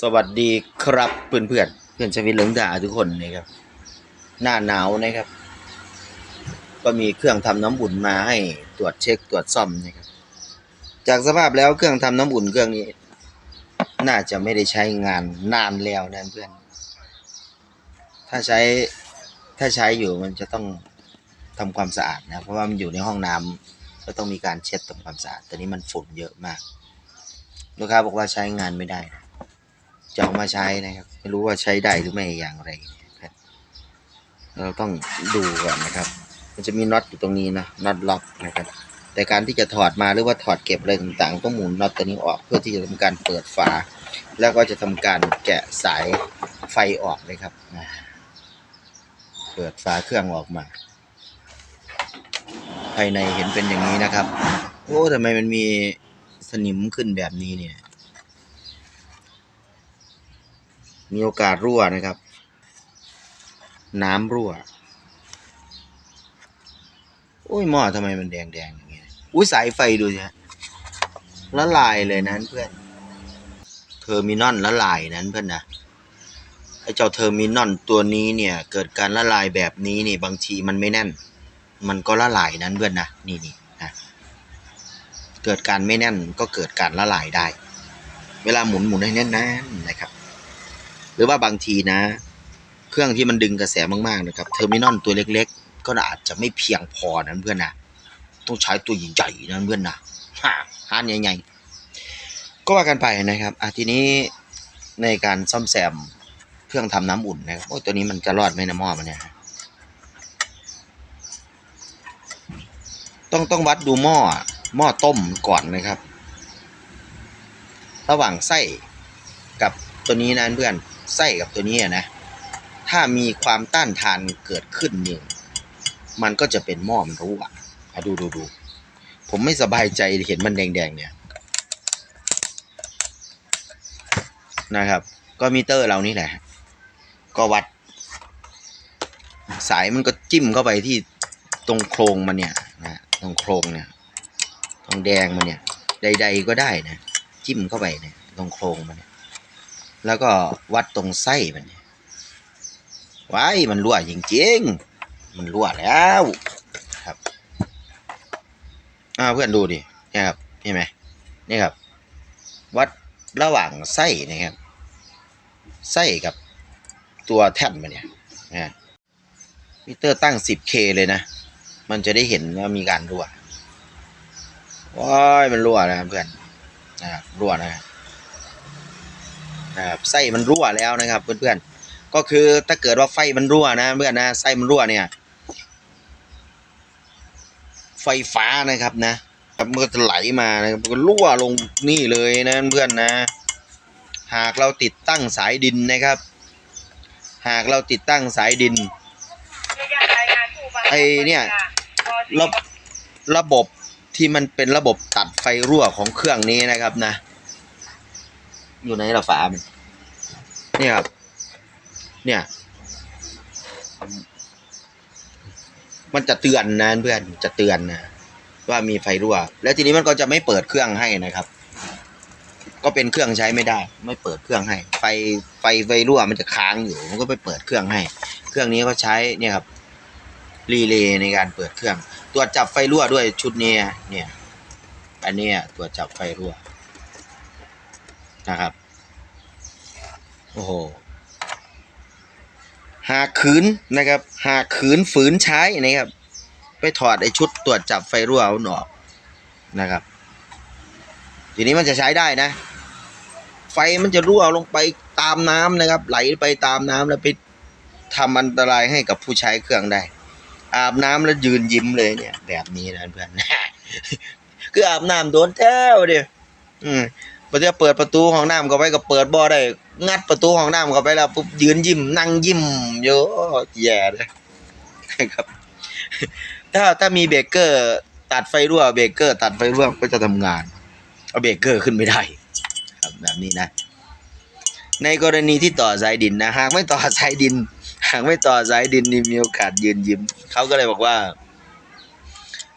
สวัสดีครับเพื่อนเพื่อนเพื่อนชวิตเหลงดาทุกคนนะครับ หน้าหนาวนะครับ ก็มีเครื่องทำน้ำอุ่นมาให้ตรวจเช็คตรวจซ่อมนะครับ จากสภาพแล้วเครื่องทำน้ำอุ่นเครื่องนี้ น่าจะไม่ได้ใช้งานนานแล้วนะเพื่อน ถ้าใช้ถ้าใช้อยู่มันจะต้องทำความสะอาดนะเพราะว่ามันอยู่ในห้องน้ำก็ต้องมีการเช็ดทำความสะอาดแต่นี้มันฝุ่นเยอะมาก ลูกค้าบอกว่าใช้งานไม่ได้นะ จะเอามาใช้นะครับ ไม่รู้ว่าใช้ได้หรือไม่อย่างไรเราต้องดูก่อนนะครับ มันจะมีน็อตอยู่ตรงนี้นะน็อตล็อกนะครับ แต่การที่จะถอดมาหรือว่าถอดเก็บอะไรต่างๆต้องหมุนน็อตตัวนี้ออกเพื่อที่จะทำการเปิดฝา แล้วก็จะทำการแกะสายไฟออกเลยครับเปิดฝาเครื่องออกมา ภายในเห็นเป็นอย่างนี้นะครับ โอ้ทำไมมันมีสนิมขึ้นแบบนี้เนี่ย มีโอกาสรั่วนะครับ น้ำรั่ว โอ้ยหม้อทำไมมันแดงแดงๆอย่างเงี้ยอุ้ยสายไฟดูสิฮะละลายเลยนั้นเพื่อน เทอร์มินอลละลายนั้นเพื่อนนะไอ้เจ้าเทอร์มินอลตัวนี้เนี่ย เกิดการละลายแบบนี้นี่บางทีมันไม่แน่น มันก็ละลายนั้นเพื่อนนะนี่นี่นะเกิดการไม่แน่นก็เกิดการละลายได้ เวลาหมุนหมุนให้แน่นๆนะครับ หรือว่าบางทีนะ เครื่องที่มันดึงกระแสมากๆนะครับเทอร์มินอลตัวเล็ก ๆ ก็อาจจะไม่เพียงพอนะเพื่อนนะต้องใช้ตัวใหญ่ๆนะเพื่อนนะฮะฮานใหญ่ๆก็ว่ากันไปนะครับอะทีนี้ในการซ่อมแซมเครื่องทำน้ำอุ่นนะครับโอ้ตัวนี้มันจะรอดไหมนะหม้อมันเนี่ยต้องต้องวัดดูหม้อหม้อต้มก่อนนะครับ ระหว่างไส้กับตัวนี้นะเพื่อน ไส้กับตัวนี้นะ ถ้ามีความต้านทานเกิดขึ้นเนี่ยมันก็จะเป็นหม้อมันรั่วอะดูดูดูผมไม่สบายใจเห็นมันแดงๆเนี่ยนะครับ ก็มิเตอร์เรานี่แหละ ก็วัด สายมันก็จิ้มเข้าไปที่ตรงโครงมันเนี่ยนะตรงโครงเนี่ยตรงแดงมันเนี่ย ใด ๆก็ได้นะ จิ้มเข้าไปเนี่ยตรงโครงมันเนี่ย แล้วก็วัดตรงไส้มันเนี่ยว้ายมันรั่วจริงๆ มันรั่วแล้วครับอ่าเพื่อนดูดิเนี่ยครับเห็นไหมนี่ครับ วัดระหว่างไส้นะครับไส้กับตัวแท่นมันเนี่ยนะมิเตอร์ตั้ง 10K เลยนะ มันจะได้เห็นว่ามีการรั่วว้ายมันรั่วนะครับเพื่อนนะครับรั่วนะครับ นะครับไส้มันรั่วแล้วนะครับเพื่อนๆก็คือถ้าเกิดว่าไฟมันรั่วนะเพื่อนนะไส้มันรั่วเนี่ย ไฟฟ้านะครับนะครับมันก็จะไหลมานะครับมันก็รั่วลงนี่เลยนะเพื่อนนะ หากเราติดตั้งสายดินนะครับ หากเราติดตั้งสายดินไอ้เนี่ยระระบบที่มันเป็นระบบตัดไฟรั่วของเครื่องนี้นะครับนะ อยู่ในระฝามันเนี่ยครับ เนี่ย มันจะเตือนนะเพื่อนจะเตือนนะว่ามีไฟรั่ว แล้วทีนี้มันก็จะไม่เปิดเครื่องให้นะครับ ก็เป็นเครื่องใช้ไม่ได้ ไม่เปิดเครื่องให้ ไฟไฟไฟรั่วมันจะค้างอยู่ มันก็ไปเปิดเครื่องให้ เครื่องนี้ก็ใช้เนี่ยครับรีเลย์ในการเปิดเครื่อง ตรวจจับไฟรั่วด้วยชุดนี้เนี่ย อันนี้ตรวจจับไฟรั่ว นะครับ โอ้โห หากขืนนะครับ หากขืนฝืนใช้นะครับ ไปถอดไอชุดตรวจจับไฟรั่วเอาออกนะครับ ทีนี้มันจะใช้ได้นะ ไฟมันจะรั่วลงไปตามน้ำนะครับ ไหลไปตามน้ำแล้วไปทำอันตรายให้กับผู้ใช้เครื่องได้ อาบน้ำแล้วยืนยิ้มเลยเนี่ย แบบนี้นะเพื่อนคืออาบน้ำโดนแท้วเดียวอืม พอจะเปิดประตูห้องน้ำเข้าไปก็เปิดบ่อได้ งัดประตูห้องน้ำเข้าไปแล้วปุ๊บยืนยิ้มนั่งยิ้มเยอะแย่เลยครับ ถ้าถ้ามีเบรกเกอร์ ตัดไฟรั่วเบรกเกอร์ ตัดไฟรั่วก็จะทำงาน เอาเบรกเกอร์ขึ้นไม่ได้ครับแบบนี้นะ ในกรณีที่ต่อสายดินนะหากไม่ต่อสายดิน หากไม่ต่อสายดินนี่มีโอกาสยืนยิ้มเขาก็เลยบอกว่า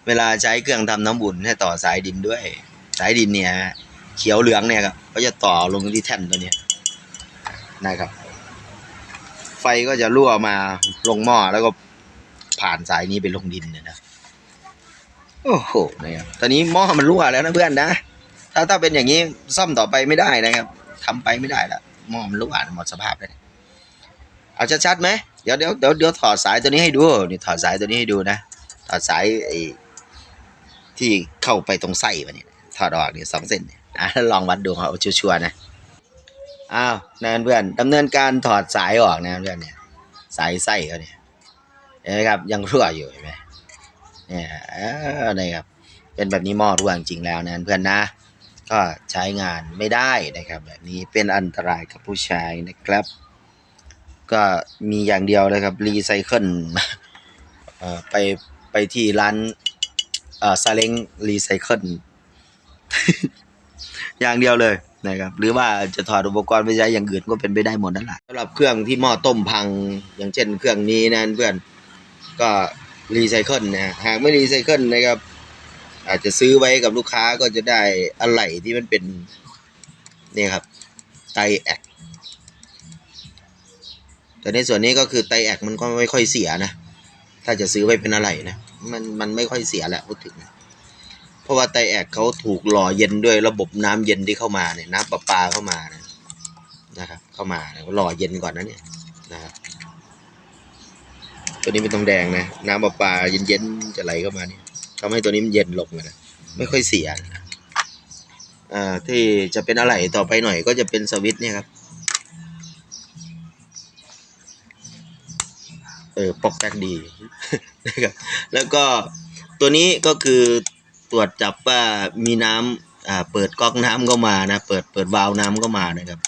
เวลาใช้เครื่องทำน้ำบุญให้ต่อสายดินด้วย สายดินเนี่ย เขียวเหลืองเนี่ยครับเขาจะต่อลงที่แท่นตัวนี้นะครับ ไฟก็จะรั่วมาลงหม้อแล้วก็ผ่านสายนี้ไปลงดินเนี่ยนะโอ้โหนะครับตอนนี้หม้อมันรั่วแล้วนะเพื่อนนะถ้าถ้าเป็นอย่างนี้ซ่อมต่อไปไม่ได้นะครับทำไปไม่ได้ละหม้อมันรั่วหมดสภาพเลยเอาชัดๆไหมเดี๋ยวเดี๋ยวเดี๋ยวเดี๋ยวถอดสายตัวนี้ให้ดูนี่ถอดสายตัวนี้ให้ดูนะถอดสายไอ้ที่เข้าไปตรงไส้มันเนี่ยถอดออกนี่สองเส้นเนี่ย อะลองวัดดูเอาชัวร์ๆนะอ้าวนั่นเพื่อนดำเนินการถอดสายออกนะเพื่อนเนี่ยสายไส้เขาเนี่ยเห็นไหมครับยังรั่วอยู่เห็นไหมเนี่ยเออนะครับเป็นแบบนี้หม้อรั่วจริงแล้วนะเพื่อนนะก็ใช้งานไม่ได้นะครับ แบบนี้เป็นอันตรายกับผู้ใชายนะครับ ก็มีอย่างเดียวเลยครับรีไซเคิลไปไปที่ร้านซาเล้งรีไซเคิล อย่างเดียวเลยนะครับหรือว่าจะถอดอุปกรณ์ไปใช้อย่างอื่นก็เป็นไปได้หมดนั่นแหละสำหรับเครื่องที่หม้อต้มพังอย่างเช่น เครื่องนี้นะเพื่อนก็รีไซเคิลนะหากไม่รีไซเคิลนะครับ อาจจะซื้อไว้กับลูกค้าก็จะได้อะไหล่ที่มันเป็นเนี่ยครับไตแอกแต่ในส่วนนี้ก็คือไตแอกมันก็ไม่ค่อยเสียนะ ถ้าจะซื้อไว้เป็นอะไหล่นะ มันมันไม่ค่อยเสียแหละพูดถึงนะ เพราะว่าไตแอกเขาถูกหล่อเย็นด้วยระบบน้ำเย็นที่เข้ามาเนี่ยน้ำประปาเข้ามานะนะครับ เข้ามาหล่อเย็นก่อนนะเนี่ยนะครับตัวนี้ไม่ต้องแดงนะ น้ำประปาเย็นๆจะไหลเข้ามาเนี่ยทำให้ตัวนี้มันเย็นลงนะไม่ค่อยเสียนะอ่าที่จะเป็นอะไรต่อไปหน่อยก็จะเป็นสวิตเนี่ยครับเออปอกแป๊กดีนะครับแล้วก็ตัวนี้ก็คือ ตรวจจับว่ามีน้ำอ่าเปิดก๊อกน้ำก็มานะ เปิดเปิดวาล์วน้ำก็มานะครับ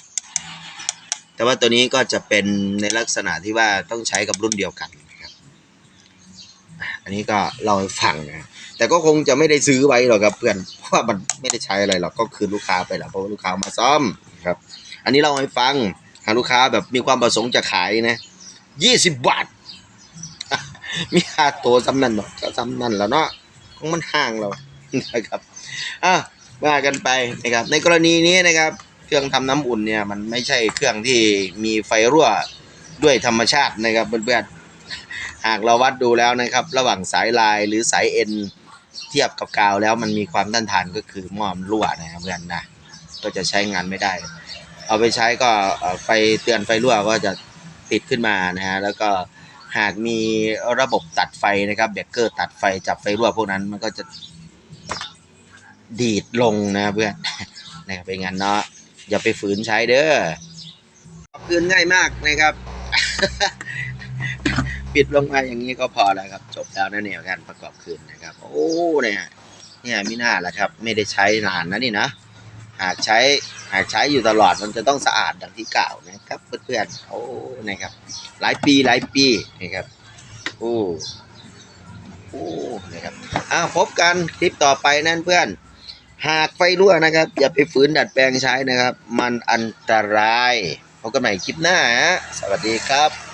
แต่ว่าตัวนี้ก็จะเป็นในลักษณะที่ว่าต้องใช้กับรุ่นเดียวกันนะครับ อันนี้ก็เราให้ฟังนะแต่ก็คงจะไม่ได้ซื้อไว้หรอกครับเพื่อนเพราะว่ามันไม่ได้ใช้อะไรหรอกก็คือลูกค้าไปแล้วเพราะว่าลูกค้ามาซ่อมครับ อันนี้เราให้ฟังหากลูกค้าแบบมีความประสงค์จะขายนะยี่สิบบาทมีค่าตัวซ้ำนั่นหรอกก็ซ้ำนั่นแล้วเนาะของมันห่างเรา นะครับอะว่ากันไปนะครับ ในกรณีนี้นะครับ เครื่องทำน้ำอุ่นเนี่ยมันไม่ใช่เครื่องที่มีไฟรั่วด้วยธรรมชาตินะครับเพื่อนๆหากเราวัดดูแล้วนะครับ ระหว่างสายลายหรือสายเอ็นเทียบกับกาวแล้วมันมีความต้านทานก็คือหม้อมรั่วนะครับเพื่อนนะก็จะใช้งานไม่ได้ เอาไปใช้ก็ไฟเตือนไฟรั่วก็จะติดขึ้นมานะฮะแล้วก็หากมีระบบตัดไฟนะครับเบรกเกอร์ตัดไฟจับไฟรั่วพวกนั้นมันก็จะ ดีดลงนะเพื่อนนะครับเป็นงั้นเนาะอย่าไปฝืนใช้เด้อคืนง่ายมากนะครับ ปิดลงมาอย่างนี้ก็พอแล้วครับ จบแล้วนะเนี่ยการประกอบคืนนะครับ โอ้เนี่ยเนี่ยมิน่าละครับ ไม่ได้ใช้นานนะนี่นะหากใช้หากใช้อยู่ตลอดมันจะต้องสะอาดดังที่กล่าวนะครับเพื่อนๆโอ้นะครับ หลายปีหลายปีนะครับโอ้โอ้นะครับอ้าวพบกันคลิปต่อไปนั่นเพื่อน หากไฟรั่วนะครับ อย่าไปฝืนดัดแปลงใช้นะครับ มันอันตรายพบกันใหม่คลิปหน้าฮะสวัสดีครับ